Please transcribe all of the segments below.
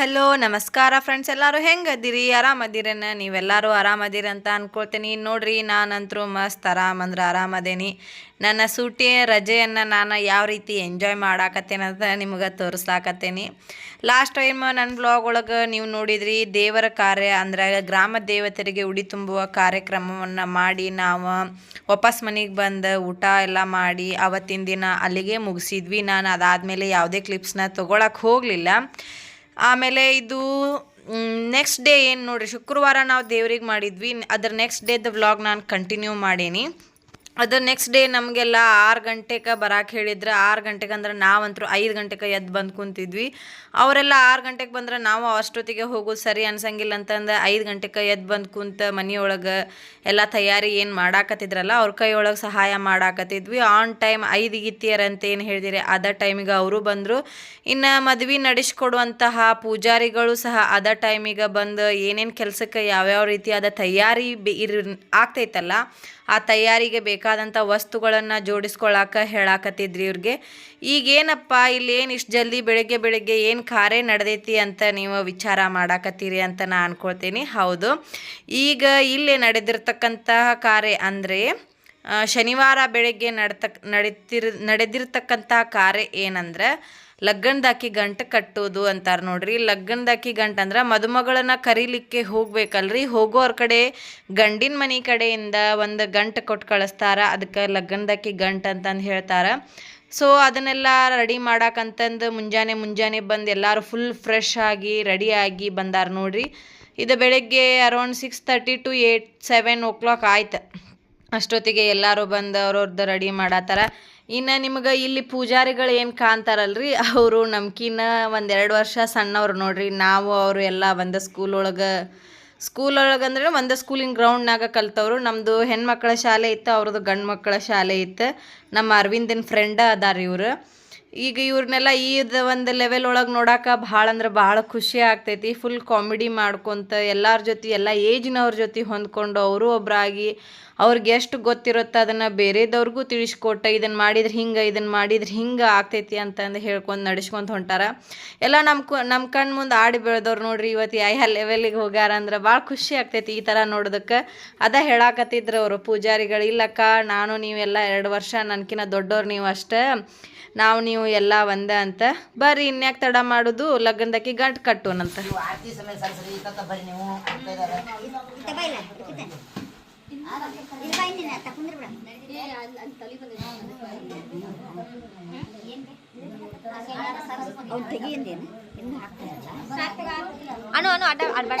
Hello, ನಮಸ್ಕಾರ friends ಎಲ್ಲರೂ ಹೆಂಗದಿರಿ ಆರಾಮದಿರೇನ? ನೀವೆಲ್ಲರೂ ಆರಾಮದಿರಿ ಅಂತ ಅನ್ಕೊಳ್ತೀನಿ. ನೋಡ್ರಿ, ನಾನಂತರೂ ಮಸ್ತ್ ಆರಾಮ್ ಅಂದ್ರೆ ಆರಾಮದೇನಿ. ನನ್ನ ಸೂಟಿ, ರಜೆಯನ್ನು ನಾನು ಯಾವ ರೀತಿ ಎಂಜಾಯ್ ಮಾಡಾಕತ್ತೇನೆ ಅಂತ ನಿಮ್ಗೆ ತೋರಿಸ್ಲಾಕತ್ತೇನಿ ಲಾಸ್ಟ್ ಟೈಮ್ ನನ್ನ ಬ್ಲಾಗ್ ಒಳಗೆ ನೀವು ನೋಡಿದ್ರಿ, ದೇವರ ಕಾರ್ಯ ಅಂದ್ರೆ ಗ್ರಾಮ ದೇವತೆರಿಗೆ ಉಡಿ ತುಂಬುವ ಕಾರ್ಯಕ್ರಮವನ್ನು ಮಾಡಿ ನಾವು ವಾಪಸ್ ಮನೆಗೆ ಬಂದು ಊಟ ಎಲ್ಲ ಮಾಡಿ ಅವತ್ತಿನ ದಿನ ಅಲ್ಲಿಗೆ ಮುಗಿಸಿದ್ವಿ. ನಾನು ಅದಾದಮೇಲೆ ಯಾವುದೇ ಕ್ಲಿಪ್ಸ್ನ ತೊಗೊಳಕ್ಕೆ ಹೋಗಲಿಲ್ಲ. ಆಮೇಲೆ ಇದು ನೆಕ್ಸ್ಟ್ ಡೇ ಏನು ನೋಡ್ರಿ, ಶುಕ್ರವಾರ ನಾವು ದೇವ್ರಿಗೆ ಮಾಡಿದ್ವಿ. ಅದ್ರ ನೆಕ್ಸ್ಟ್ ಡೇದ ವ್ಲಾಗ್ ನಾನು ಕಂಟಿನ್ಯೂ ಮಾಡೀನಿ. ಅದ್ರ ನೆಕ್ಸ್ಟ್ ಡೇ ನಮಗೆಲ್ಲ ಆರು ಗಂಟೆಗೆ ಬರಕ್ಕೆ ಹೇಳಿದ್ರೆ ಆರು ಗಂಟೆಗೆ ಅಂದ್ರೆ ನಾವಂತರೂ ಐದು ಗಂಟೆಗೆ ಎದ್ದು ಬಂದು ಕುಂತಿದ್ವಿ. ಅವರೆಲ್ಲ ಆರು ಗಂಟೆಗೆ ಬಂದ್ರೆ ನಾವು ಅಷ್ಟೊತ್ತಿಗೆ ಹೋಗೋದು ಸರಿ ಅನ್ಸಂಗಿಲ್ಲ ಅಂತಂದು ಐದು ಗಂಟೆಗೆ ಎದ್ದು ಬಂದು ಕುಂತ ಮನೆಯೊಳಗೆ ಎಲ್ಲ ತಯಾರಿ ಏನು ಮಾಡಾಕತ್ತಿದ್ರಲ್ಲ ಅವ್ರ ಕೈಯೊಳಗೆ ಸಹಾಯ ಮಾಡಾಕತ್ತಿದ್ವಿ. ಆನ್ ಟೈಮ್ ಐದು ಗಿತ್ತಿಯರ್ ಅಂತ ಏನು ಹೇಳಿದಿರಿ ಅದ ಟೈಮಿಗೆ ಅವರು ಬಂದರು. ಇನ್ನು ಮದ್ವೆ ನಡೆಸ್ಕೊಡುವಂತಹ ಪೂಜಾರಿಗಳು ಸಹ ಅದ ಟೈಮಿಗೆ ಬಂದು ಏನೇನು ಕೆಲಸಕ್ಕೆ ಯಾವ್ಯಾವ ರೀತಿಯಾದ ತಯಾರಿ ಬಿ ಇರ್ ಆಗ್ತೈತಲ್ಲ ಆ ತಯಾರಿಗೆ ಬೇಕಾದಂಥ ವಸ್ತುಗಳನ್ನು ಜೋಡಿಸ್ಕೊಳಕ ಹೇಳಾಕತ್ತಿದ್ರಿ ಇವ್ರಿಗೆ. ಈಗೇನಪ್ಪ ಇಲ್ಲಿ ಏನು ಇಷ್ಟು ಜಲ್ದಿ ಬೆಳಗ್ಗೆ ಬೆಳಗ್ಗೆ ಏನು ಕಾರ್ಯ ನಡೆದೈತಿ ಅಂತ ನೀವು ವಿಚಾರ ಮಾಡಾಕತ್ತೀರಿ ಅಂತ ನಾನು ಅನ್ಕೊಳ್ತೀನಿ. ಹೌದು. ಈಗ ಇಲ್ಲಿ ನಡೆದಿರ್ತಕ್ಕಂತಹ ಕಾರ್ಯ ಅಂದರೆ ಶನಿವಾರ ಬೆಳಗ್ಗೆ ನಡ್ತಕ್, ನಡೀತಿರ್ ನಡೆದಿರ್ತಕ್ಕಂಥ ಕಾರ್ಯ ಏನಂದ್ರೆ ಲಗ್ನದಾಕಿ ಗಂಟು ಕಟ್ಟೋದು ಅಂತಾರೆ ನೋಡ್ರಿ. ಲಗ್ನದಾಕಿ ಗಂಟು ಅಂದ್ರೆ ಮದುಮಗಳನ್ನ ಕರೀಲಿಕ್ಕೆ ಹೋಗ್ಬೇಕಲ್ರಿ. ಹೋಗೋರ ಕಡೆ ಗಂಡಿನ ಮನೆ ಕಡೆಯಿಂದ ಒಂದು ಗಂಟು ಕೊಟ್ಟು ಕಳಿಸ್ತಾರ. ಅದಕ್ಕೆ ಲಗ್ನದಾಕಿ ಗಂಟು ಅಂತಂದು ಹೇಳ್ತಾರೆ. ಸೊ ಅದನ್ನೆಲ್ಲ ರೆಡಿ ಮಾಡಾಕಂತಂದು ಮುಂಜಾನೆ ಮುಂಜಾನೆ ಬಂದು ಎಲ್ಲರೂ ಫುಲ್ ಫ್ರೆಶ್ ಆಗಿ ರೆಡಿಯಾಗಿ ಬಂದಾರ ನೋಡ್ರಿ. ಇದು ಬೆಳಗ್ಗೆ around six thirty to eight seven o'clock ಆಯ್ತು. ಅಷ್ಟೊತ್ತಿಗೆ ಎಲ್ಲರೂ ಬಂದು ಅವ್ರವ್ರದ್ದು ರೆಡಿ ಮಾಡತ್ತಾರ ಇನ್ನು ನಿಮ್ಗೆ ಇಲ್ಲಿ ಪೂಜಾರಿಗಳು ಏನು ಕಾಣ್ತಾರಲ್ರಿ? ಅವರು ನಮ್ಕಿನ್ನ ಒಂದೆರಡು ವರ್ಷ ಸಣ್ಣವ್ರು ನೋಡ್ರಿ. ನಾವು ಅವರು ಎಲ್ಲ ಒಂದು ಸ್ಕೂಲ್ ಒಳಗೆ ಸ್ಕೂಲ್ ಒಳಗೆ ಅಂದ್ರೆ ಒಂದು ಸ್ಕೂಲಿನ ಗ್ರೌಂಡ್ನಾಗ ಕಲ್ತವ್ರು. ನಮ್ಮದು ಹೆಣ್ಮಕ್ಳ ಶಾಲೆ ಇತ್ತು ಅವ್ರದ್ದು ಗಂಡು ಮಕ್ಕಳ ಶಾಲೆ ಇತ್ತು. ನಮ್ಮ ಅರವಿಂದನ ಫ್ರೆಂಡ ಅದಾರ ಇವರು. ಈಗ ಇವ್ರನ್ನೆಲ್ಲ ಈ ಒಂದು ಲೆವೆಲ್ ಒಳಗೆ ನೋಡಾಕ ಭಾಳ ಅಂದ್ರೆ ಭಾಳ ಖುಷಿ ಆಗ್ತೈತಿ. ಫುಲ್ ಕಾಮಿಡಿ ಮಾಡ್ಕೊಂತ ಎಲ್ಲರ ಜೊತೆ, ಎಲ್ಲ ಏಜ್ನವ್ರ ಜೊತೆ ಹೊಂದ್ಕೊಂಡು ಅವರು ಒಬ್ಬರಾಗಿ ಅವ್ರಿಗೆ ಎಷ್ಟು ಗೊತ್ತಿರುತ್ತೆ ಅದನ್ನು ಬೇರೆದವ್ರಿಗೂ ತಿಳಿಸ್ಕೊಟ್ಟ ಇದನ್ನು ಮಾಡಿದ್ರೆ ಹಿಂಗೆ ಇದನ್ನು ಮಾಡಿದ್ರೆ ಹಿಂಗೆ ಆಗ್ತೈತಿ ಅಂತಂದು ಹೇಳ್ಕೊಂಡು ನಡೆಸ್ಕೊಂತ ಹೊಂಟಾರ. ಎಲ್ಲ ನಮ್ಮ ಕು ನಮ್ಮ ಕಣ್ಣು ಮುಂದೆ ಆಡಿ ಬೆಳೆದವ್ರು ನೋಡ್ರಿ ಇವತ್ತು ಯಾವ ಲೆವೆಲಿಗೆ ಹೋಗ್ಯಾರ ಅಂದ್ರೆ ಭಾಳ ಖುಷಿ ಆಗ್ತೈತಿ ಈ ಥರ ನೋಡೋದಕ್ಕೆ. ಅದ ಹೇಳಾಕತ್ತಿದ್ರು ಅವರು ಪೂಜಾರಿಗಳು, ಇಲ್ಲಕ್ಕ ನಾನು ನೀವೆಲ್ಲ ಎರಡು ವರ್ಷ ನನಕಿನ್ನ ದೊಡ್ಡವ್ರು ನೀವು ಅಷ್ಟೇ. ನಾವು ನೀವು ಎಲ್ಲ ಒಂದೇ ಅಂತ. ಬರ್ರಿ ಇನ್ಯಾಕೆ ತಡ ಮಾಡೋದು? ಲಗ್ನದಕ್ಕೆ ಗಂಟು ಕಟ್ಟೋನಂತ. ನೀವು ಆರತಿ ಸಮಯ ಸರಸ್ವತಿ ಇತ್ತ ಬರ್ರಿ ನೀವು. ಅಂತ ಇದಾರೆ. ಅವ್ನು ತೆಗಿಯಿಂದೇನು ಇನ್ನು ಹಾಕ್ತಾರಲ್ಲ ಅನು ಅನು ಅಡ್ಡ ಅಡ್ಬೇಡ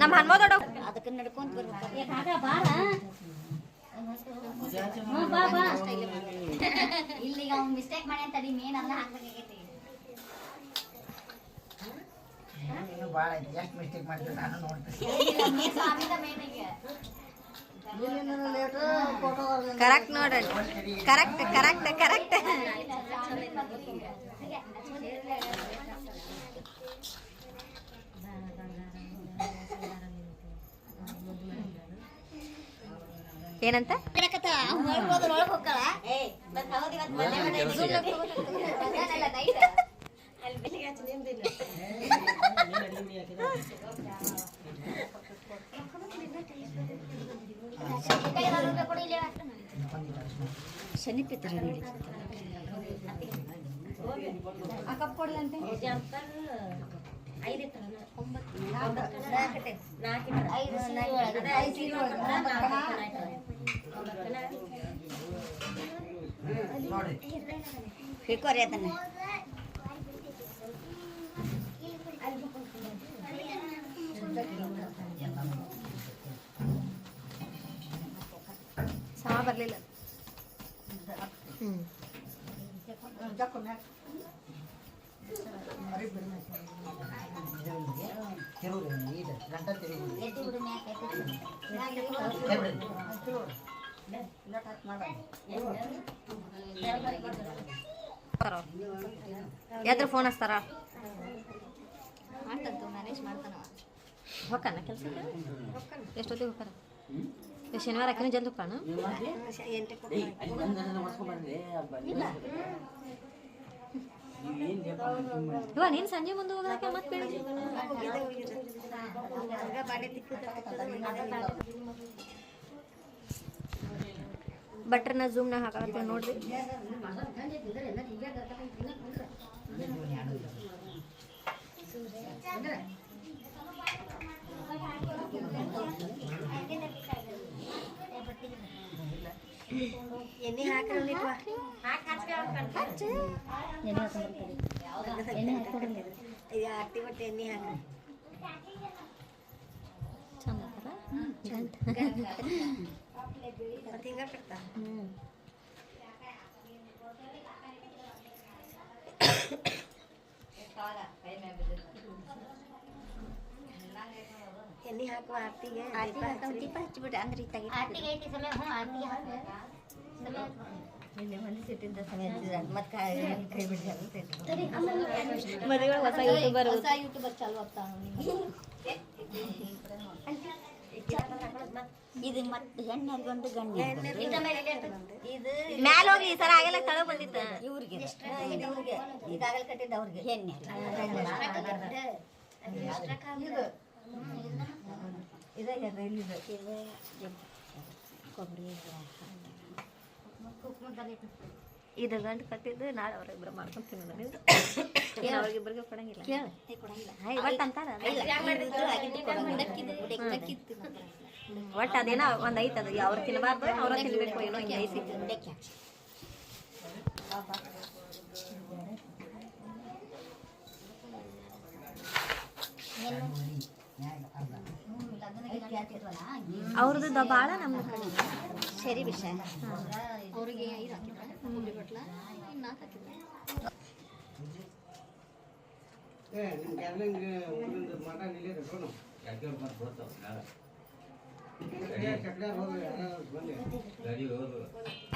ನಮ್ಮ ಹನುಮದೊಡ್ಡ ಅದಕ್ಕೆ ನಡ್ಕೊಂತ ಬರ್ಬೇಕು ಇಲ್ಲಿಗ ಅವ್ನು ಮಿಸ್ಟೇಕ್ ಮಾಡಿ ತಡಿ ಮೇನ್ ಅಲ್ಲ ಹಾಕ್ಬೇಕಾಗೈತಿ ಭಾಳ ಎಷ್ಟು ಮಿಸ್ಟೇಕ್ ಮಾಡ್ತೀನಿ ನಾನು ನೋಡ್ತೀನಿ ಮೇನ್ ಸ್ವಾಮಿದ ಮೇನ್ ಈಗ ಕರೆಕ್ಟ್ ನೋಡ್ರಿ ಕರೆಕ್ಟ್ ಕರೆಕ್ಟ್ ಕರೆಕ್ಟ್ ಏನಂತ? ಒಳಗೆ ಹೋಗ್ಕಳ ಶನಿಪಿತ್ರ ನೋಡ್ರಿ ಹಿಡ್ಕೋರಿ ಬಿಡು. ಎದ್ರ ಫೋನ್ ಹಚ್ತಾರ? ಮಾಡ್ತಂತು ಮ್ಯಾನೇಜ್ ಮಾಡ್ತಾನ ಹೋಗ್ತಾನ ಕೆಲಸ ಎಷ್ಟೊತ್ತಿಗೆ ಹೋಗ್ತಾರ? ಶನಿವಾರ ಹಾಕಿನ ಜಲ್ದಿ ಹೋಗ್ತಾನ ಇವ ನೀನು ಸಂಜೆ ಮುಂದೆ ಹೋಗಕ್ಕೆ ಮತ್ತೆ ಬಟ್ರನ್ನ ಜೂಮ್ನ ಹಾಕತ್ತೀವಿ ನೋಡ್ರಿ ಎಣ್ಣೆ ಹಾಕ್ರಿ ಎಣ್ಣೆ ಹಾಕೊಂಡ್ಬರ್ತೀವಿ ಎಣ್ಣೆ ಹಾಕ್ಕೊಡಂಗೆ ಚಂದ ಹ್ಞೂ ಎಣ್ಣೆ ಹಾಕುವ ಆರ್ತಿಗೆ ಹಾಕೋ ದೀಪ ಹಚ್ಚಿಬಿಟ್ರೆ ಅಂದ್ರೆ ತೆಗಿ ಆರ್ತಿಗೆ ಐತಿ ಸಮಯ ಹ್ಞೂ ಆರ್ತಿಗೆ ಹಾಕು ಸಮಯ ನಿನ್ನೆ ಮನೆ ಸಿಟ್ಟಿಂದ ಸಮಯ ಹಚ್ಚಿದ್ರೆ ಮತ್ತೆ ಕೈ ಕೈ ಬಿಡ್ರಿ ಅಂತ ಇಟ್ರು. ಮದುವೆ ಹೊಸ ಯೂಟ್ಯೂಬರ್ ಹೊಸ ಯೂಟ್ಯೂಬರ್ ಚಾಲು ಆಗ್ತಾವ ಇದು ಮತ್ತೆ ಹೆಣ್ಣು ಒಂದು ಗಂಡು ಇದು ಇದು ಮ್ಯಾಲ ಹೋಗಿ ಈ ಸರ ಆಗಿಲ್ಲ ತಳ ಬಂದಿತ್ತ ಇವ್ರಿಗೆ ಈಗಾಗಲೇ ಕಟ್ಟಿದ್ದ ಅವ್ರಿಗೆ ಹೆಣ್ಣೆ ಇದೇ ಕೊಬ್ಬರಿ ಇದು ಗಂಟು ಕಟ್ಟಿದ್ದು ನಾಳೆ ಅವ್ರಿಬ್ರು ಮಾಡ್ಕೊಂತೀನಿ ನಾನು ಏನು ಅವ್ರಿಗಿಬ್ರಿಗೆ ಕೊಡಂಗಿಲ್ಲ. ಕೊಡಂಗಿಲ್ಲ. ಹೈ, ಒಟ್ಟು ಅಂತಾರ ಉಡಕ್ಕಿತ್ತು ಒಟ್ಟು ಅದೇನೋ ಒಂದು ಐತೆ ಅದು. ಅವ್ರು ತಿನ್ನಬಾರ್ದು ಅವ್ರ ತಿನ್ಬೇಕು ಏನೋ ಹಿಂಗೆ ಐತಿ. ಅವ್ರದ್ದು ಭಾಳ ನಮ್ಮ ಕಡೆ. ಸರಿ ವಿಷಯ. ಅವರಿಗೆ ಐದು ಹಾಕಿದ್ರೆ ಬಟ್ಲ ಇನ್ನು ನಾಲ್ಕು ಹಾಕಿದ್ರೆ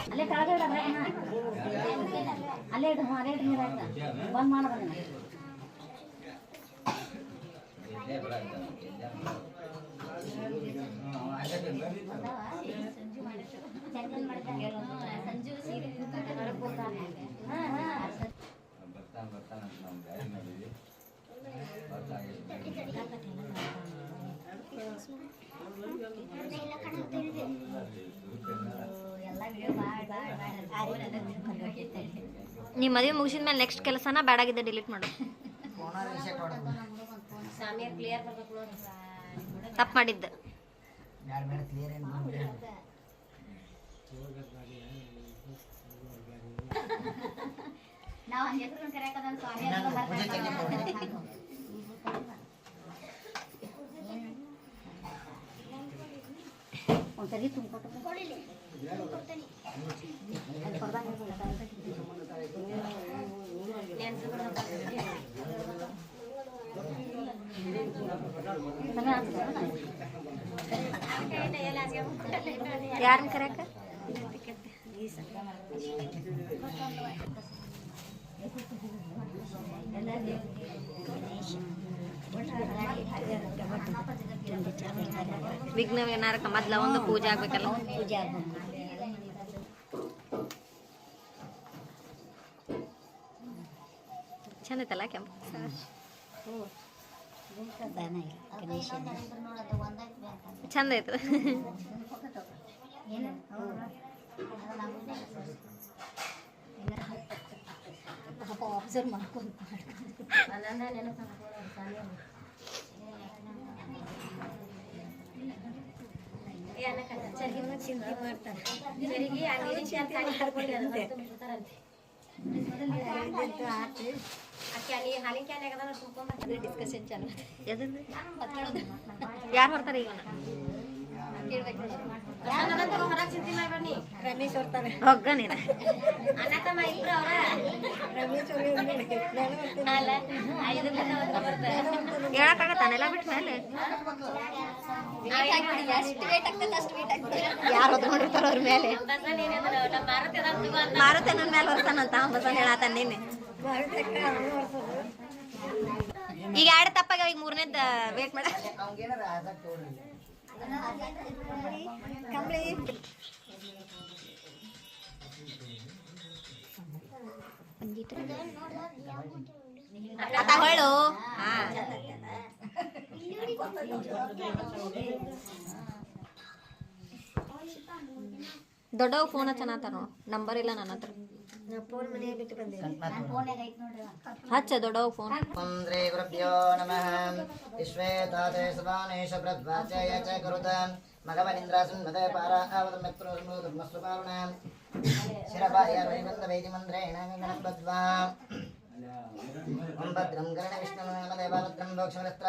ಅಲ್ಲೇ ಕೆಳಗೆ ಇಡು ಅದ್ರಾಗ ಹಾ. ಅಲ್ಲೇ ಇಡು ಅಲ್ಲೇ ಇಡು ನೀರು ಬಂದ್ ಮಾಡೋದನ್ನ ಸಂಜು ನಮ್ಮ ಮದುವೆ ಮುಗಿಸಿದ ಮೇಲೆ ನೆಕ್ಸ್ಟ್ ಕೆಲಸನ ಬ್ಯಾಡಾಗಿದೆ ಡಿಲೀಟ್ ಮಾಡು. ಕ್ಲಿಯರ್ ತಪ್ಪು ಮಾಡಿದ್ದ. ಒಂದ್ಸರಿ ತುಂಬಿಕೊಟ್ಟು ಯಾರನ್ನ ಕರೆಯಕ ವಿಘ್ನ ವಿನಾರಕ ಮೊದ್ಲ ಒಂದು ಪೂಜೆ ಆಗ್ಬೇಕಲ್ಲ? ಪೂಜೆ ಆಗ್ಬೇಕು ಚಂದ ಐತಲ್ಲ ಕೆಂಪು? ದನ ಇಲ್ಲ ಗಣೇಶನ ಚಂದ ಐತದ ಅಬ್ಸರ್ವ್ ಮಾಡ್ಕೊಂಡು ಚಿಂತೆ ಮಾಡ್ತಾರೆ ಡಿಸ್ಕಷನ್ ಚಾಲು. ಎದ್ರದ್ದು ಯಾರು ಬರ್ತಾರೆ ಈಗ? ರಮೇಶ್ ಅವ್ರ್ತಾರೆ ಹೋಗ ನೀನು. ಅಣ್ಣ ತಮ್ಮ ಇಬ್ರು ಅವ್ರ? ರಮೇಶ್ ಹೇಳಕ್ಕಾಗತ್ತಾನೆಲ್ಲ ಬಿಟ್ಟ ಮೇಲೆ. ಎಷ್ಟು ವೇಟ್ ಆಗ್ತದೆ ಅಷ್ಟು ವೇಟ್ ಆಗ್ತದೆ ಯಾರು ಹೊತ್ಕೊಂಡಿರ್ತಾರ ಅವ್ರ ಮೇಲೆ. ಮಾರುತಿ ನನ್ನ ಮೇಲೆ ಬರ್ತಾನಂತ ಬಸನ್ ಹೇಳತ್ತಾನ ನಿನ್ನೆ. ಈಗ ಎರಡು ತಪ್ಪಾಗ ಈಗ ಮೂರನೇದ ವೇಟ್ ಮಾಡ. ತಗೊಳ್ಳು ದೊಡ್ಡವ್ ಫೋನ್ ಚೆನ್ನಾಗ್ತಾರ ನಂಬರ್ ಇಲ್ಲ ನನ್ನ ಹತ್ರ. ಫೋನ್ ಮನೆಗೆ ಬಿಟ್ಟು ಬಂದೆ ಹಚ್ಚ ದೊಡ್ಡವ್ ಫೋನ್ ಶ್ರೀ ಗುರುಭ್ಯೋ ನಮಃ ವಿಶ್ವೇ ತಾತೆ ಸದಾನೇಶ ಪ್ರದ್ವಾಚಯ ಚ ಕರುತ ಮಗವನಿಂದ್ರಾಸನ್ ಮದೇ ಪಾರ ಆವದಮ್ಯತ್ರೋ ಧರ್ಮಸ್ವಪಾರುಣ ಶಿರಪಾಯ ರವಿಬಂಧ ವೈದಿ ಮಂದ್ರೇಣ ಗಣಪದ್ವಾ ಓಂ ಭದ್ರಂ ಗರಣ ವಿಷ್ಣು ನಮದೇವ ಭದ್ರಂ ಭೋಕ್ಷಮಸ್ತ್ರ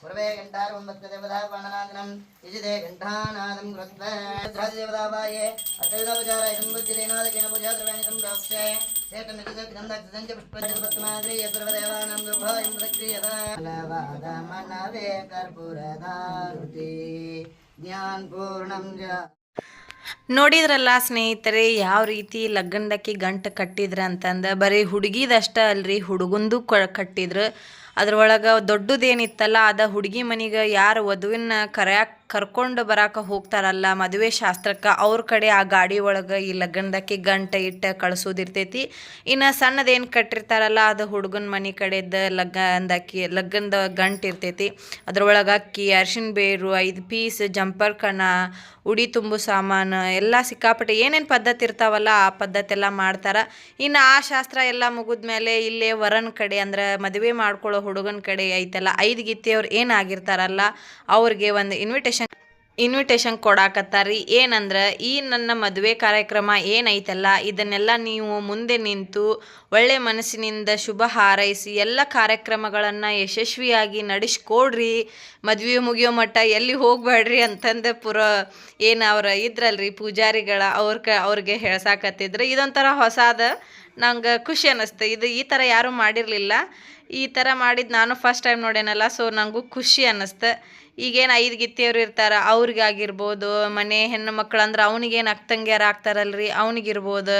पूर्वे घण्टार्वम्बत्कदेवतापाणनादिनं यजिते घण्टानादं कृत्वादेवतापाये अथविधोपचाराय सम्बुद्धिरेनादकेन पूजा द्रवेण सम्प्राप्स्ये शेषमितिगन्धक्षसञ्च पुष्पचपत्माद्रिय सर्वदेवानां दुर्भायं प्रक्रियतालवादमनवे कर्पूरदारुति ज्ञानपूर्णं च ನೋಡಿದ್ರಲ್ಲ ಸ್ನೇಹಿತರೆ, ಯಾವ ರೀತಿ ಲಗ್ನದಕ್ಕೆ ಗಂಟು ಕಟ್ಟಿದ್ರ ಅಂತಂದು, ಬರೀ ಹುಡುಗಿದಷ್ಟ ಅಲ್ರಿ, ಹುಡುಗಂದು ಕಟ್ಟಿದ್ರು. ಅದ್ರೊಳಗೆ ದೊಡ್ಡದೇನಿತ್ತಲ್ಲ ಅದ ಹುಡುಗಿ ಮನೆಗೆ ಯಾರು ವಧುವಿನ ಕರ್ಯಾಕ್ ಕರ್ಕೊಂಡು ಬರಾಕ ಹೋಗ್ತಾರಲ್ಲ, ಮದುವೆ ಶಾಸ್ತ್ರಕ್ಕೆ ಅವ್ರ ಕಡೆ ಆ ಗಾಡಿ ಒಳಗೆ ಈ ಲಗ್ನದಕ್ಕೆ ಗಂಟೆ ಇಟ್ಟು ಕಳಿಸೋದಿರ್ತೈತಿ ಇನ್ನು ಸಣ್ಣದೇನು ಕಟ್ಟಿರ್ತಾರಲ್ಲ, ಅದು ಹುಡುಗನ ಮನೆ ಕಡೆದ ಲಗ್ನದಕ್ಕಿ, ಲಗ್ನದ ಗಂಟು ಇರ್ತೈತಿ. ಅದರೊಳಗೆ ಅಕ್ಕಿ ಅರ್ಶಿನ ಬೇರು, ಐದು ಪೀಸ್, ಜಂಪರ್ ಕಣ, ಉಡಿ ತುಂಬು ಸಾಮಾನು ಎಲ್ಲ ಸಿಕ್ಕಾಪಟ್ಟೆ ಏನೇನು ಪದ್ಧತಿ ಇರ್ತಾವಲ್ಲ ಆ ಪದ್ಧತಿ ಎಲ್ಲ ಮಾಡ್ತಾರೆ. ಇನ್ನು ಆ ಶಾಸ್ತ್ರ ಎಲ್ಲ ಮುಗಿದ್ಮೇಲೆ ಇಲ್ಲೇ ವರನ ಕಡೆ ಅಂದ್ರೆ ಮದುವೆ ಮಾಡ್ಕೊಳ್ಳೋ ಹುಡುಗನ ಕಡೆ ಐತಲ್ಲ, ಐದು ಗೀತೆಯವ್ರು ಏನಾಗಿರ್ತಾರಲ್ಲ ಅವ್ರಿಗೆ ಒಂದು ಇನ್ವಿಟೇಷನ್ ಇನ್ವಿಟೇಷನ್ ಕೊಡಾಕತ್ತಾರಿ ಏನಂದ್ರೆ, ಈ ನನ್ನ ಮದುವೆ ಕಾರ್ಯಕ್ರಮ ಏನೈತಲ್ಲ, ಇದನ್ನೆಲ್ಲ ನೀವು ಮುಂದೆ ನಿಂತು ಒಳ್ಳೆ ಮನಸ್ಸಿನಿಂದ ಶುಭ ಹಾರೈಸಿ, ಎಲ್ಲ ಕಾರ್ಯಕ್ರಮಗಳನ್ನು ಯಶಸ್ವಿಯಾಗಿ ನಡೆಸ್ಕೊಡ್ರಿ. ಮದುವೆ ಮುಗಿಯೋ ಮಟ್ಟ ಎಲ್ಲಿ ಹೋಗಬೇಡ್ರಿ ಅಂತಂದು ಪುರ ಏನು ಅವ್ರ ಇದ್ರಲ್ರಿ ಪೂಜಾರಿಗಳ ಅವ್ರ ಕ, ಅವ್ರಿಗೆ ಹೇಳ್ಸಾಕತ್ತಿದ್ರು. ಇದೊಂಥರ ಹೊಸಾದ ನಂಗೆ ಖುಷಿ ಅನ್ನಿಸ್ತು ಇದು ಈ ಥರ ಯಾರೂ ಮಾಡಿರಲಿಲ್ಲ. ಈ ಥರ ಮಾಡಿದ್ದು ನಾನು ಫಸ್ಟ್ ಟೈಮ್ ನೋಡೇನಲ್ಲ ಸೊ ನನಗೂ ಖುಷಿ ಅನ್ನಿಸ್ತು ಈಗೇನು ಐದು ಗಿತ್ತಿಯವ್ರು ಇರ್ತಾರೆ, ಅವ್ರಿಗಾಗಿರ್ಬೋದು. ಮನೆ ಹೆಣ್ಣು ಮಕ್ಳು ಅಂದ್ರೆ ಅವ್ನಿಗೇನು ಅಕ್ಕಂಗ್ಯಾರ ಆಗ್ತಾರಲ್ರಿ? ಅವ್ನಿಗಿರ್ಬೋದು.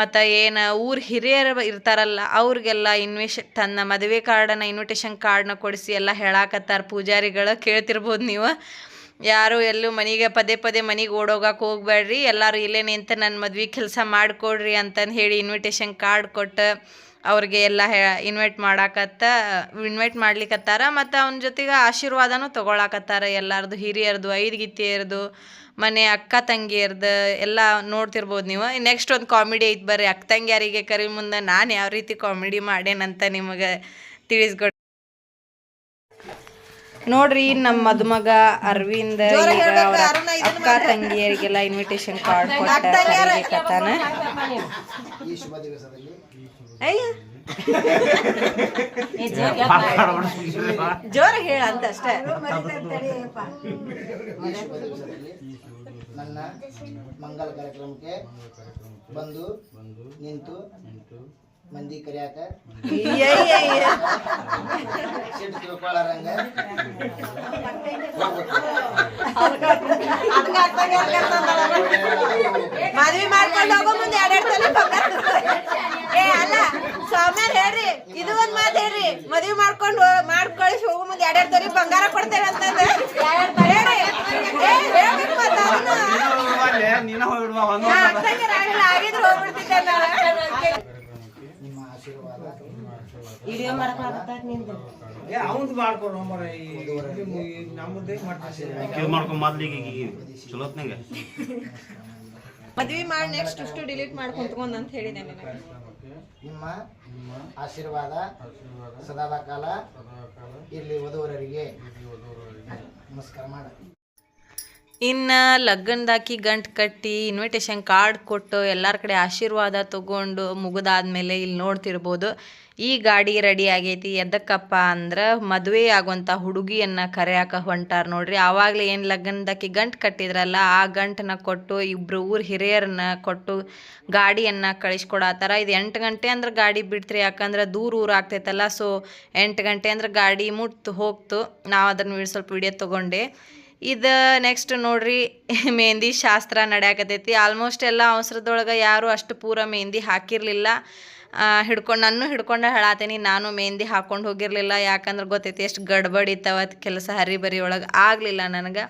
ಮತ್ತು ಏನು ಊರ ಹಿರಿಯರು ಇರ್ತಾರಲ್ಲ, ಅವ್ರಿಗೆಲ್ಲ ಇನ್ವಿಷ್ ತನ್ನ ಮದುವೆ ಕಾರ್ಡನ್ನ ಇನ್ವಿಟೇಷನ್ ಕಾರ್ಡ್ನ ಕೊಡಿಸಿ ಎಲ್ಲ ಹೇಳಾಕತ್ತಾರ ಪೂಜಾರಿಗಳು. ಕೇಳ್ತಿರ್ಬೋದು ನೀವು. ಯಾರು ಎಲ್ಲೂ ಮನೆಗೆ ಪದೇ ಪದೇ ಮನೆಗೆ ಓಡೋಗಕ್ಕೆ ಹೋಗ್ಬೇಡ್ರಿ ಎಲ್ಲರೂ ಇಲ್ಲೇ ನಿಂತು ನನ್ನ ಮದ್ವೆ ಕೆಲಸ ಮಾಡಿಕೊಡ್ರಿ ಅಂತಂದು ಹೇಳಿ ಇನ್ವಿಟೇಷನ್ ಕಾರ್ಡ್ ಕೊಟ್ಟು ಅವ್ರಿಗೆ ಎಲ್ಲ ಹೇ ಇನ್ವೈಟ್ ಮಾಡಾಕತ್ತ ಇನ್ವೈಟ್ ಮಾಡ್ಲಿಕತ್ತಾರ ಮತ್ತು ಅವನ ಜೊತೆಗೆ ಆಶೀರ್ವಾದನೂ ತೊಗೊಳಕತ್ತಾರ ಎಲ್ಲರದು ಹಿರಿಯರ್ದು ಐದು ಗಿತ್ತಿಯರ್ದು ಮನೆ ಅಕ್ಕ ತಂಗಿಯರ್ದು ಎಲ್ಲ ನೋಡ್ತಿರ್ಬೋದು ನೀವು. ನೆಕ್ಸ್ಟ್ ಒಂದು ಕಾಮಿಡಿ ಐತೆ ಬರ್ರಿ. ಅಕ್ಕ ತಂಗಿಯರಿಗೆ ಕರಿ ಮುಂದೆ ನಾನು ಯಾವ ರೀತಿ ಕಾಮಿಡಿ ಮಾಡೇನಂತ ನಿಮಗೆ ತಿಳಿಸ್ಕೊಡ್ ನೋಡ್ರಿ ನಮ್ಮ ಮದುಮಗ ಅರವಿಂದ್ ಅಕ್ಕ ತಂಗಿಯರಿಗೆಲ್ಲ ಇನ್ವಿಟೇಷನ್ ಕಾರ್ಡ್ ಕೊಟ್ಟ ಕರೀಲಿಕತ್ತಾನ. ಜೋರ ಹೇಳ ಅಂತ ಅಷ್ಟೇ. ನನ್ನ ಮಂಗಲ ಕಾರ್ಯಕ್ರಮಕ್ಕೆ ಬಂದು ನಿಂತು ಮಂದಿ ಕರಿಯಾಕ? ಸಿಟ್ಟು ತಿಳ್ಕೊಳ್ಳಾರಂಗ ಮದ್ವಿ ಮಾಡ್ಕೊಂಡು ಹೋಗೋ ಮುಂದೆ ಎರಡೆರಡು ಸಲ ಏ ಅಲ್ಲ ಸ್ವಾಮ್ಯಾರ ಹೇಳ್ರಿ ಇದು ಒಂದ್ ಮಾತು ಹೇಳ್ರಿ. ಮದ್ವಿ ಮಾಡ್ಕೊಂಡು ಮಾಡ್ ಕಳಿಸಿ ಹೋಗೋ ಮುಂದೆ ಎರಡೆರಡು ತೊಲಿ ಬಂಗಾರ ಕೊಡ್ತೇವೆ ಅಂತಂದ್ರೆ. ಹೇಳ್ರಿ. ಏ, ಹೇಳ್ಬೇಕು ಮತ್ತೆ ಅದನ್ನ. ನಾ ಅಕ್ಕಂಗೆ ರಾಣಿಲ್ಲ, ಆಗಿದ್ರೆ ಹೋಗ್ಬಿಡ್ತಿದ್ದೆ ನಾನು. ನಿಮ್ಮ ಆಶೀರ್ವಾದ ಇದು ಮಾಡ್ಕೊಂಡು ಮೊದ್ಲಿಗೆ ಈಗ ಚಲೋತ್ನಾಗ. ಮದ್ವಿ ಮಾಡಿ ನೆಕ್ಸ್ಟ್ ಇಷ್ಟು ಡಿಲೀಟ್ ಮಾಡಿ ಕುಂತ್ಕೊಂಡ್ ಅಂತ ಹೇಳಿದೆ ನಿನಗೆ. ನಿಮ್ಮ ಆಶೀರ್ವಾದ ಸದಾದ ಕಾಲ ಇಲ್ಲಿ ವಧುವರರಿಗೆ. ನಮಸ್ಕಾರ ಮಾಡ. ಇನ್ನು ಲಗ್ನದಾಕಿ ಗಂಟು ಕಟ್ಟಿ ಇನ್ವಿಟೇಷನ್ ಕಾರ್ಡ್ ಕೊಟ್ಟು ಎಲ್ಲರ ಕಡೆ ಆಶೀರ್ವಾದ ತಗೊಂಡು ಮುಗಿದಾದ್ಮೇಲೆ ಇಲ್ಲಿ ನೋಡ್ತಿರ್ಬೋದು. ಈ ಗಾಡಿ ರೆಡಿ ಆಗೈತಿ. ಎದಕ್ಕಪ್ಪ ಅಂದ್ರೆ ಮದುವೆ ಆಗುವಂಥ ಹುಡುಗಿಯನ್ನ ಕರೆಯಾಕ ಹೊಂಟಾರ ನೋಡ್ರಿ. ಆವಾಗಲೇ ಏನು ಲಗ್ನದಾಕಿ ಗಂಟು ಕಟ್ಟಿದ್ರಲ್ಲ, ಆ ಗಂಟನ್ನ ಕೊಟ್ಟು ಇಬ್ಬರು ಊರ್ ಹಿರಿಯರನ್ನ ಕೊಟ್ಟು ಗಾಡಿಯನ್ನು ಕಳಿಸ್ಕೊಡತ್ತಾರ ಇದು ಎಂಟು ಗಂಟೆ ಅಂದ್ರೆ ಗಾಡಿ ಬಿಡ್ತ್ರಿ, ಯಾಕಂದ್ರೆ ದೂರ ಊರು ಆಗ್ತೈತಲ್ಲ. ಸೊ ಎಂಟು ಗಂಟೆ ಅಂದ್ರೆ ಗಾಡಿ ಮುಟ್ತು ಹೋಗ್ತು. ನಾವು ಅದನ್ನು ಸ್ವಲ್ಪ ವಿಡಿಯೋ ತಗೊಂಡೆ. ಇದು ನೆಕ್ಸ್ಟ್ ನೋಡ್ರಿ, ಮೆಹಂದಿ ಶಾಸ್ತ್ರ ನಡೆಯಾಕತೈತಿ. ಆಲ್ಮೋಸ್ಟ್ ಎಲ್ಲ ಅವಸರದೊಳಗೆ ಯಾರು ಅಷ್ಟು ಪೂರ ಮೆಹಂದಿ ಹಾಕಿರಲಿಲ್ಲ. ಹಿಡ್ಕೊಂಡು ನಾನು ಹಿಡ್ಕೊಂಡು ಹೇಳಾತೀನಿ. ನಾನು ಮೆಹಂದಿ ಹಾಕೊಂಡು ಹೋಗಿರಲಿಲ್ಲ. ಯಾಕಂದ್ರೆ ಗೊತ್ತೈತಿ ಎಷ್ಟು ಗಡ್ಬಡಿ ಇತ್ತವತ್ತು ಕೆಲಸ ಹರಿಬರಿ ಒಳಗೆ ಆಗಲಿಲ್ಲ ನನಗೆ.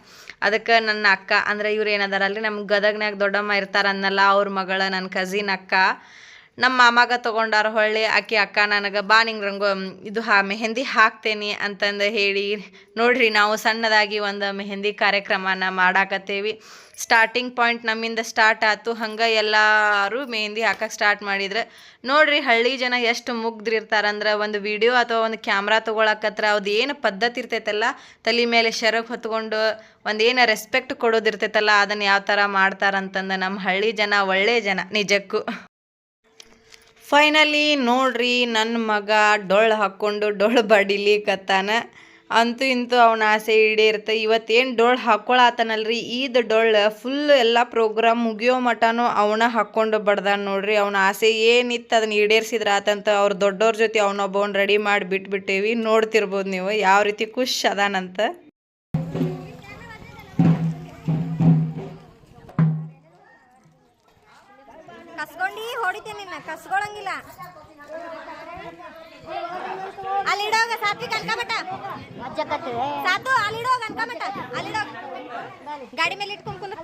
ಅದಕ್ಕೆ ನನ್ನ ಅಕ್ಕ, ಅಂದ್ರೆ ಇವ್ರು ಏನದಾರಲ್ರಿ ನಮ್ಮ ಗದಗ್ನಾಗ ದೊಡ್ಡಮ್ಮ ಇರ್ತಾರ ಅನ್ನಲ್ಲ, ಅವ್ರ ಮಗಳ ನನ್ನ ಕಝಿನ್ ಅಕ್ಕ. ನಮ್ಮ ಮಾಮಾಗ ತಗೊಂಡಾರ ಹೊಳ್ಳಿ, ಆಕಿ, ಅಕ್ಕ ನನಗೆ ಬಾ ನಿಂಗೆ ರಂಗೋ ಇದು ಹಾ, ಮೆಹಂದಿ ಹಾಕ್ತೇನೆ ಅಂತಂದು ಹೇಳಿ ನೋಡ್ರಿ ನಾವು ಸಣ್ಣದಾಗಿ ಒಂದು ಮೆಹಂದಿ ಕಾರ್ಯಕ್ರಮನ ಮಾಡಾಕತ್ತೇವಿ. ಸ್ಟಾರ್ಟಿಂಗ್ ಪಾಯಿಂಟ್ ನಮ್ಮಿಂದ ಸ್ಟಾರ್ಟ್ ಆಯ್ತು ಹಂಗೆ ಎಲ್ಲರೂ ಮೆಹಂದಿ ಹಾಕಕ್ಕೆ ಸ್ಟಾರ್ಟ್ ಮಾಡಿದ್ರೆ. ನೋಡ್ರಿ ಹಳ್ಳಿ ಜನ ಎಷ್ಟು ಮುಗ್ದಿರ್ತಾರಂದ್ರೆ ಒಂದು ವಿಡಿಯೋ ಅಥವಾ ಒಂದು ಕ್ಯಾಮ್ರಾ ತೊಗೊಳಕತ್ರ ಅದು ಏನು ಪದ್ಧತಿ ಇರ್ತೈತಲ್ಲ, ತಲೆ ಮೇಲೆ ಶರಗ್ ಹೊತ್ಕೊಂಡು ಒಂದು ಏನು ರೆಸ್ಪೆಕ್ಟ್ ಕೊಡೋದಿರ್ತೈತಲ್ಲ ಅದನ್ನು ಯಾವ ಥರ ಮಾಡ್ತಾರಂತಂದು ನಮ್ಮ ಹಳ್ಳಿ ಜನ ಒಳ್ಳೆ ಜನ, ನಿಜಕ್ಕೂ. ಫೈನಲಿ ನೋಡ್ರಿ ನನ್ನ ಮಗ ಡೊಳ್ಳು ಹಾಕ್ಕೊಂಡು ಡೊಳ್ಳು ಬಡಿಲಿಕತ್ತಾನ ಅಂತೂ ಇಂತೂ ಅವನ ಆಸೆ ಈಡೇರುತ್ತೆ. ಇವತ್ತೇನು ಡೊಳ್ಳು ಹಾಕ್ಕೊಳತ್ತಾನಲ್ರಿ ಈದ್ ಡೊಳ್ಳು ಫುಲ್ ಎಲ್ಲ ಪ್ರೋಗ್ರಾಮ್ ಮುಗಿಯೋ ಮಟನೂ ಅವನ ಹಾಕ್ಕೊಂಡು ಬಡ್ದಾನ ನೋಡ್ರಿ. ಅವನ ಆಸೆ ಏನಿತ್ತು ಅದನ್ನ ಈಡೇರಿಸಿದ್ರ ಆತಂತ ಅವ್ರು ದೊಡ್ಡವ್ರ ಜೊತೆ ಅವನೊಬ್ಬವನ್ನ ರೆಡಿ ಮಾಡಿ ಬಿಟ್ಬಿಟ್ಟೇವಿ ನೋಡ್ತಿರ್ಬೋದು ನೀವು. ಯಾವ ರೀತಿ ಖುಷ್ ಅದಾನಂತ. ಹೊಡಿತೀನಿ ನಿನ್ನ? ಕಸ್ಕೊಳಂಗಿಲ್ಲ ಅಲ್ಲಿ ಇಡೋಗ ಸಾತ್ವಿಕ್ ಅನ್ಕಮಟ ಸಾತು ಅಲ್ಲಿ ಇಡೋಗ ಅನ್ಕಮಟ ಅಲ್ಲಿ ಇಡೋಗ. ಗಾಡಿ ಮೇಲೆ ಇಟ್ಕೊಂಡ್ ಕುಂದ್ರ.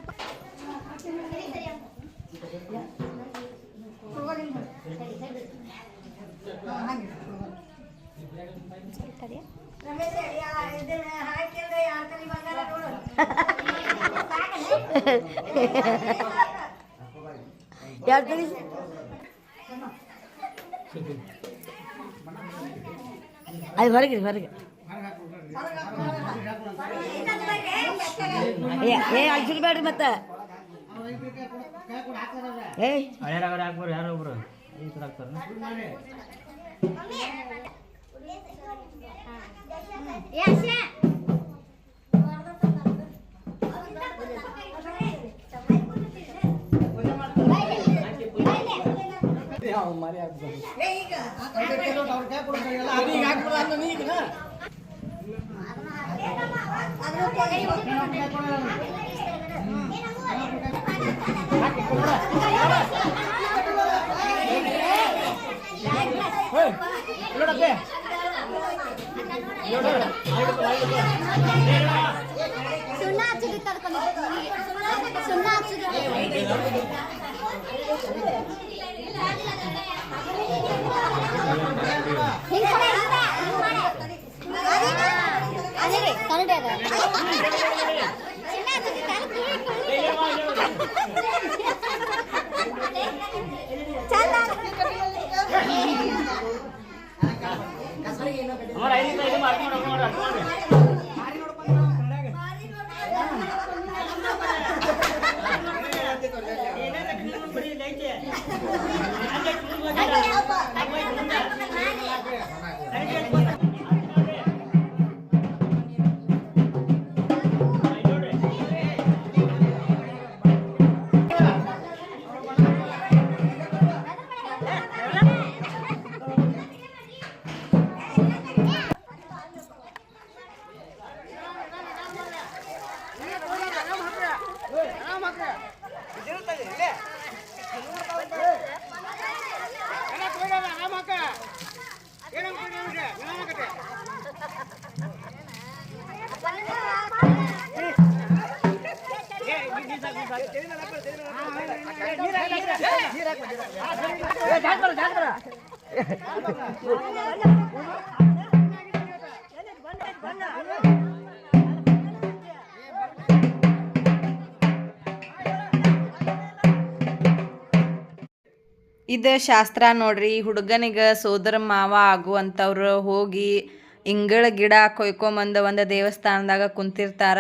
ಅದು ಹೊರಗೆ ಹೊರಗೆ ಏ ಏ ಅಳ್ಸಿರ್ಬೇಡ್ರಿ ಮತ್ತೆ ಏಯ್ ಹಳೆಯರಾಗ ಹಾಕ್ಬಾರ ಯಾರೋ ಒಬ್ರು ಈ ಥರ ಹಾಕ್ತಾರ ಸುಣ್ಣ ಹಚ್ಚಿದ್ದು ತಡ್ಕೊಂಡು ಸುಣ್ಣ ಹಚ್ಚಿದ್ದು ಇದು ಶಾಸ್ತ್ರ ನೋಡ್ರಿ ಹುಡುಗನಿಗೆ ಸೋದರ ಮಾವ ಆಗುವಂಥವ್ರು ಹೋಗಿ ಇಂಗಳ ಗಿಡ ಕೊಯ್ಕೊಂಬಂದು ಒಂದು ದೇವಸ್ಥಾನದಾಗ ಕುಂತಿರ್ತಾರ.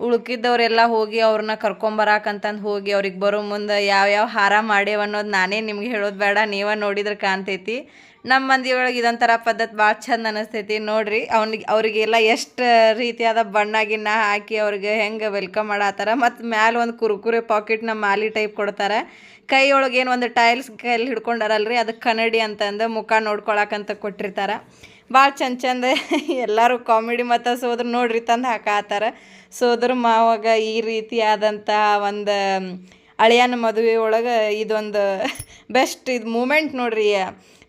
ಉಳ್ಕಿದ್ದವರೆಲ್ಲ ಹೋಗಿ ಅವ್ರನ್ನ ಕರ್ಕೊಂಬರಾಕಂತಂದು ಹೋಗಿ ಅವ್ರಿಗೆ ಬರೋ ಮುಂದೆ ಯಾವ್ಯಾವ ಹಾರ ಮಾಡ್ಯವ ಅನ್ನೋದು ನಾನೇ ನಿಮ್ಗೆ ಹೇಳೋದು ಬೇಡ, ನೀವೇ ನೋಡಿದ್ರೆ ಕಾಣ್ತೈತಿ. ನಮ್ಮ ಮಂದಿಯೊಳಗೆ ಇದೊಂಥರ ಪದ್ಧತಿ ಭಾಳ ಚಂದ ಅನಿಸ್ತೈತಿ. ನೋಡ್ರಿ, ಅವ್ನಿಗೆ, ಅವರಿಗೆಲ್ಲ ಎಷ್ಟು ರೀತಿಯಾದ ಬಣ್ಣ ಗಿಣ್ಣ ಹಾಕಿ ಅವ್ರಿಗೆ ಹೆಂಗೆ ವೆಲ್ಕಮ್ ಮಾಡತ್ತಾರ ಮತ್ತು ಮ್ಯಾಲೆ ಒಂದು ಕುರ್ಕುರೆ ನಮ್ಮ ಮಾಲಿ ಟೈಪ್ ಕೊಡ್ತಾರೆ. ಕೈ ಒಳಗೆ ಏನು ಒಂದು ಟೈಲ್ಸ್ ಕೈಯಲ್ಲಿ ಹಿಡ್ಕೊಂಡಾರಲ್ರಿ, ಅದು ಕನ್ನಡಿ ಅಂತಂದು ಮುಖ ನೋಡ್ಕೊಳಕಂತ ಕೊಟ್ಟಿರ್ತಾರೆ. ಭಾಳ ಚಂದ ಚಂದ ಎಲ್ಲರೂ ಕಾಮಿಡಿ ಮತ್ತು ಸೋದ್ರ ನೋಡ್ರಿ ತಂದು ಹಾಕಾತಾರೆ. ಸೋದ್ರ ಮಾವಾಗ ಈ ರೀತಿಯಾದಂತಹ ಒಂದು ಅಳಿಯನ ಮದುವೆ ಒಳಗೆ ಇದೊಂದು ಬೆಸ್ಟ್ ಇದು ಮೂಮೆಂಟ್ ನೋಡ್ರಿ.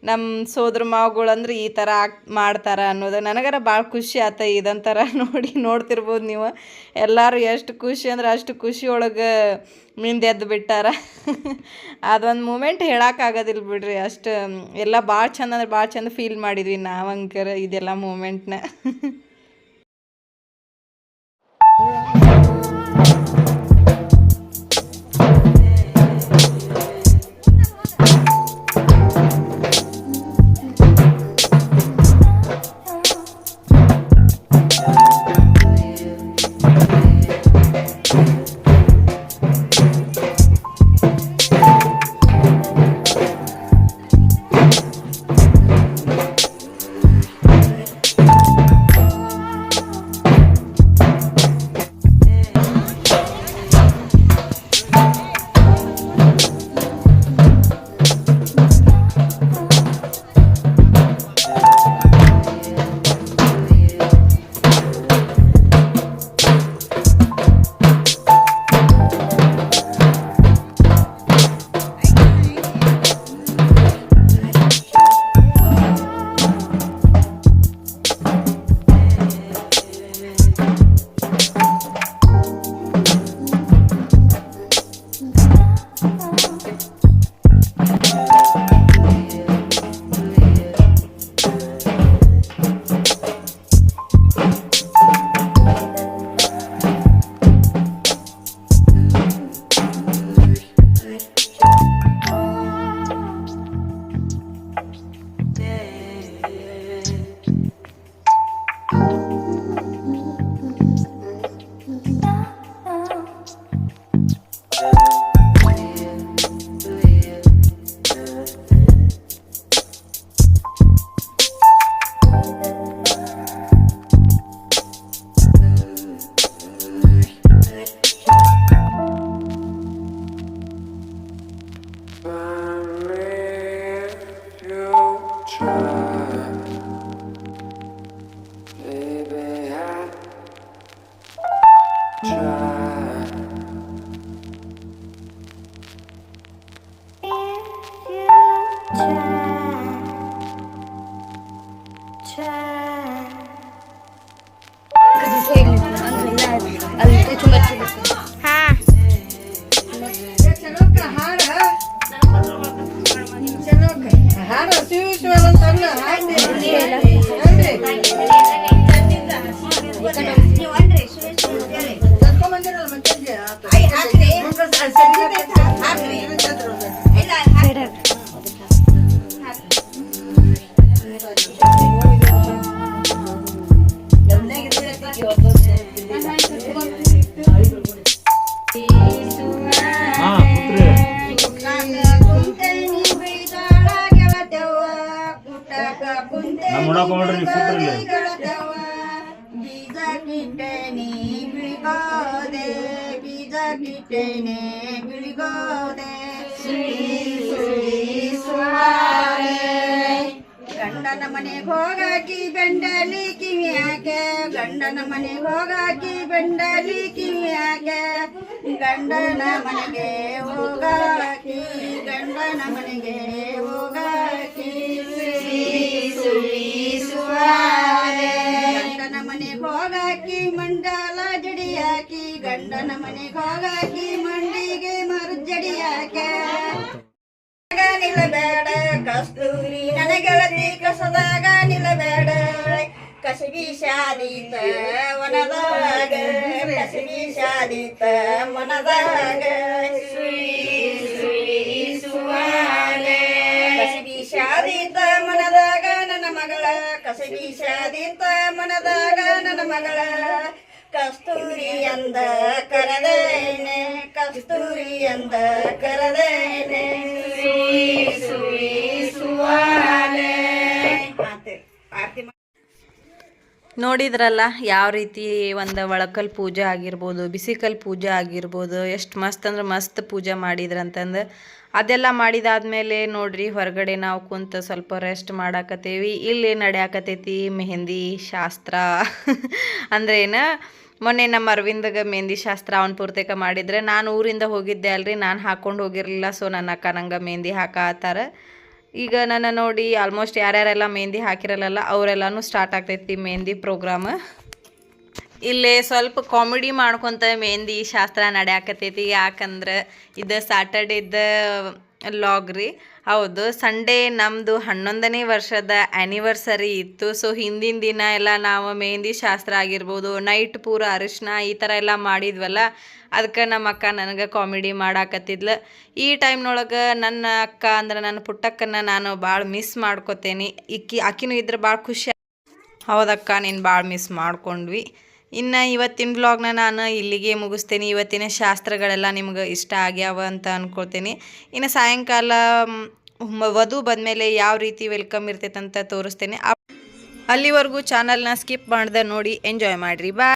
ನಮ್ಮ ಸೋದ್ರ ಮಾವುಗಳು ಅಂದ್ರೆ ಈ ಥರ ಆಕ್ ಮಾಡ್ತಾರ ಅನ್ನೋದು ನನಗರ ಭಾಳ ಖುಷಿ ಆತ ಇದಂಥರ ನೋಡಿ ನೋಡ್ತಿರ್ಬೋದು ನೀವು. ಎಲ್ಲರೂ ಎಷ್ಟು ಖುಷಿ ಅಂದ್ರೆ ಅಷ್ಟು ಖುಷಿ ಒಳಗೆ ಎದ್ದು ಬಿಟ್ಟಾರ. ಅದೊಂದು ಮೂಮೆಂಟ್ ಹೇಳೋಕ್ಕಾಗೋದಿಲ್ಲ ಬಿಡ್ರಿ. ಅಷ್ಟು ಎಲ್ಲ ಭಾಳ ಚಂದ ಅಂದ್ರೆ ಭಾಳ ಚಂದ ಫೀಲ್ ಮಾಡಿದ್ವಿ ನಾವಂಕರ ಇದೆಲ್ಲ ಮೂಮೆಂಟ್ನ ಕಿಟ್ಟೆನಿ ಬಿಳಿಗೋದೆ, ಬೀಜ ಕಿಟ್ಟೆನೆ ಬಿಳಿಗೋದೆ. ಗಂಡನ ಮನೆಗೆ ಹೋಗಾಕಿ ಬೆಂಡಲಿ ಕಿವಿಯಾಕೆ ಗಂಡನ ಮನೆಗೆ ಹೋಗಾಕಿ ಬೆಂಡಲಿ ಕಿವಿಯಾಕೆ ಗಂಡನ ಮನೆಗೆ ಹೋಗಾಕಿ, ಗಂಡನ ಮನೆಗೆ ಹೋಗಾಕಿ. ಗಂಡನ ಮನೆಗೆ ಹೋಗಾಕಿ ಮಂಡಿಗೆ ಮರುಜಡಿಯಾಕೆ. ನಿಲ್ಲಬೇಡ, ಕಸ್ತೂರಿ ನನಗೆಳತಿ ಕಸದಾಗ ನಿಲ್ಲಬೇಡ. ಕಸಬಿ ಶಾದೀತ ಮನದಾಗ ಕಸಬಿ ಶಾದಿತ ಮನದಾಗ. ಕಸಬಿ ಶಾದಿತ ಮನದಾಗ ನನ್ನ ಮಗಳ, ಕಸಬಿ ಶಾದಿತ ಮನದಾಗ ನನ್ನ ಮಗಳ. ಕಸ್ತೂರಿ ಅಂದ ಕರದೇನೆ ಕಸ್ತೂರಿ ಅಂದ ಕರದೇನೆ. ನೋಡಿದ್ರಲ್ಲ ಯಾವ ರೀತಿ ಒಂದು ಒಳಕಲ್ ಪೂಜೆ ಆಗಿರ್ಬೋದು ಬಿಸಿಕಲ್ ಪೂಜೆ ಆಗಿರ್ಬೋದು ಎಷ್ಟು ಮಸ್ತ್ ಅಂದ್ರೆ ಮಸ್ತ್ ಪೂಜೆ ಮಾಡಿದ್ರಂತಂದು ಅದೆಲ್ಲ ಮಾಡಿದಾದ್ಮೇಲೆ ನೋಡ್ರಿ ಹೊರಗಡೆ ನಾವು ಕುಂತು ಸ್ವಲ್ಪ ರೆಸ್ಟ್ ಮಾಡಾಕತ್ತೇವಿ. ಇಲ್ಲಿ ನಡೆಯಾಕತೈತಿ ಮೆಹಂದಿ ಶಾಸ್ತ್ರ. ಅಂದ್ರೇನು ಏನ? ಮೊನ್ನೆ ನಮ್ಮ ಅರವಿಂದಗ ಮೆಹಂದಿ ಶಾಸ್ತ್ರ ಅವನ ಪೂರ್ತಿಕ ಮಾಡಿದ್ರೆ ನಾನು ಊರಿಂದ ಹೋಗಿದ್ದೆ ಅಲ್ರಿ, ನಾನು ಹಾಕೊಂಡು ಹೋಗಿರಲಿಲ್ಲ ಸೊ ನನ್ನ ಅಕ್ಕ ನಂಗೆ ಮೆಹಂದಿ ಹಾಕತ್ತಾರ ಈಗ ನನ್ನ ನೋಡಿ ಆಲ್ಮೋಸ್ಟ್ ಯಾರ್ಯಾರೆಲ್ಲ ಮೆಹಂದಿ ಹಾಕಿರಲ್ಲ ಅವರೆಲ್ಲನೂ ಸ್ಟಾರ್ಟ್ ಆಗ್ತೈತಿ ಮೆಹಂದಿ ಪ್ರೋಗ್ರಾಮ್ ಇಲ್ಲೇ ಸ್ವಲ್ಪ ಕಾಮಿಡಿ ಮಾಡ್ಕೊತ ಮೆಹಂದಿ ಶಾಸ್ತ್ರ ನಡೆಯಾಕತೈತಿ, ಯಾಕಂದ್ರೆ ಇದು ಸ್ಯಾಟರ್ಡೇದ ಲಾಗ್ ರೀ. ಹೌದು ಸಂಡೇ ನಮ್ಮದು ಹನ್ನೊಂದನೇ ವರ್ಷದ ಆ್ಯನಿವರ್ಸರಿ ಇತ್ತು. ಸೊ ಹಿಂದಿನ ದಿನ ಎಲ್ಲ ನಾವು ಮೆಹಂದಿ ಶಾಸ್ತ್ರ ಆಗಿರ್ಬೋದು ನೈಟ್ ಪೂರ ಅರಿಶಿನ ಈ ಥರ ಎಲ್ಲ ಮಾಡಿದ್ವಲ್ಲ ಅದಕ್ಕೆ ನಮ್ಮ ಅಕ್ಕ ನನಗೆ ಕಾಮಿಡಿ ಮಾಡಾಕತ್ತಿದ್ಲು. ಈ ಟೈಮ್ನೊಳಗೆ ನನ್ನ ಅಕ್ಕ ಅಂದ್ರೆ ನನ್ನ ಪುಟ್ಟಕ್ಕನ್ನ ನಾನು ಭಾಳ ಮಿಸ್ ಮಾಡ್ಕೋತೇನೆ. ಇಕ್ಕಿ ಆಕಿನೂ ಇದ್ರೆ ಭಾಳ ಖುಷಿ. ಹೌದಕ್ಕ, ನೀನು ಭಾಳ ಮಿಸ್ ಮಾಡ್ಕೊಂಡ್ವಿ. ಇನ್ನು ಇವತ್ತಿನ ಬ್ಲಾಗ್ನ ನಾನು ಇಲ್ಲಿಗೆ ಮುಗಿಸ್ತೇನೆ. ಇವತ್ತಿನ ಶಾಸ್ತ್ರಗಳೆಲ್ಲ ನಿಮ್ಗೆ ಇಷ್ಟ ಆಗ್ಯಾವ ಅಂತ ಅಂದ್ಕೊಳ್ತೀನಿ ಇನ್ನು ಸಾಯಂಕಾಲ ವಧು ಬಂದಮೇಲೆ ಯಾವ ರೀತಿ ವೆಲ್ಕಮ್ ಇರ್ತೈತೆ ಅಂತ ತೋರಿಸ್ತೇನೆ. ಅಲ್ಲಿವರೆಗೂ ಚಾನಲ್ನ ಸ್ಕಿಪ್ ಮಾಡ್ದೆ ನೋಡಿ ಎಂಜಾಯ್ ಮಾಡಿರಿ. ಬಾಯ್